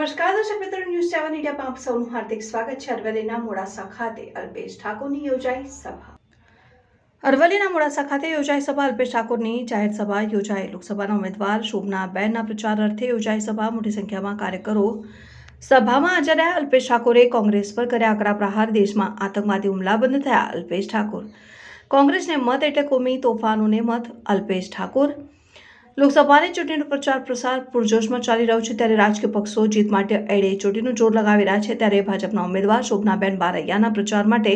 આપ સૌનું હાર્દિક સ્વાગત છે. અરવલ્લીના મોડાસા ખાતે અલ્પેશ ઠાકોરની યોજાઈ સભા. અરવલ્લીના મોડાસા ખાતે યોજાઈ સભા. અલ્પેશ ઠાકોરની જાહેર સભા યોજાઈ. લોકસભાના ઉમેદવાર શોભના બેનના પ્રચાર અર્થે યોજાઈ સભા. મોટી સંખ્યામાં કાર્યકરો સભામાં હાજર રહ્યા. અલ્પેશ ઠાકોરે કોંગ્રેસ પર કર્યા આકરા પ્રહાર. દેશમાં આતંકવાદી હુમલા બંધ થયા. અલ્પેશ ઠાકોર કોંગ્રેસને મત એટલે કોમી તોફાનોને મત. અલ્પેશ ઠાકોર લોકસભાની ચૂંટણીનો પ્રચાર પ્રસાર પૂરજોશમાં ચાલી રહ્યો છે ત્યારે રાજકીય પક્ષો જીત માટે એડે ચોટીનું જોર લગાવી રહ્યા છે ત્યારે ભાજપના ઉમેદવાર શોભનાબેન બારૈયાના પ્રચાર માટે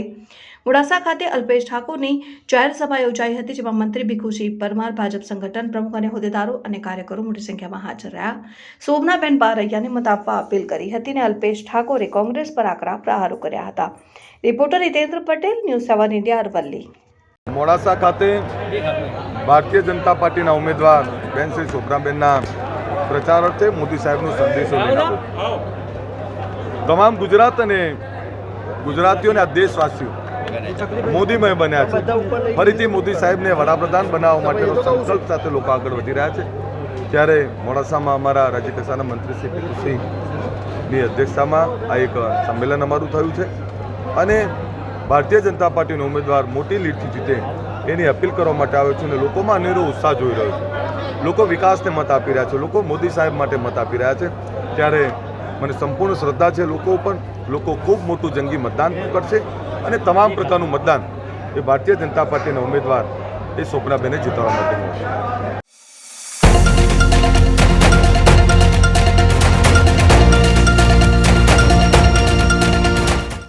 મોડાસા ખાતે અલ્પેશ ઠાકોરની જાહેર સભા યોજાઈ હતી, જેમાં મંત્રી ભીખુસિંહ પરમાર, ભાજપ સંગઠન પ્રમુખ અને હોદ્દેદારો અને કાર્યકરો મોટી સંખ્યામાં હાજર રહ્યા. શોભનાબેન બારૈયાને મત આપવા અપીલ કરી હતી અને અલ્પેશ ઠાકોરે કોંગ્રેસ પર આકરા પ્રહારો કર્યા હતા. Reporter Hitendra Patel, news seven India Aravalli. Modasa ખાતે ભારતીય જનતા પાર્ટીના ઉમેદવાર બેન શ્રી છોકરાબેનના પ્રચાર અર્થે મોદી સાહેબનો સંદેશો લઈને. તમામ ગુજરાત અને ગુજરાતીઓને આ દેશવાસીઓ મોદીમય બન્યા છે. ફરીથી મોદી સાહેબને વડાપ્રધાન બનાવવા માટેનો સંકલ્પ સાથે લોકો આગળ વધી રહ્યા છે. ત્યારે મોડાસામાં અમારા રાજ્ય કક્ષાના મંત્રી શ્રી પિયુષસિંહની અધ્યક્ષતામાં આ એક સંમેલન અમારું થયું છે. અને ભારતીય જનતા પાર્ટીનો ઉમેદવાર મોટી લીડથી જીતે એની અપીલ કરવા માટે આવ્યો છું અને લોકોમાં અનેરો ઉત્સાહ જોઈ રહ્યો છે. લોકો વિકાસને મત આપી રહ્યા છે, લોકો મોદી સાહેબ માટે મત આપી રહ્યા છે. ત્યારે મને સંપૂર્ણ શ્રદ્ધા છે લોકો ઉપર. લોકો ખૂબ મોટું જંગી મતદાન કરશે અને તમામ પ્રકારનું મતદાન એ ભારતીય જનતા પાર્ટીના ઉમેદવાર એ સ્વપ્નાબેને જીતવા માટેનું હશે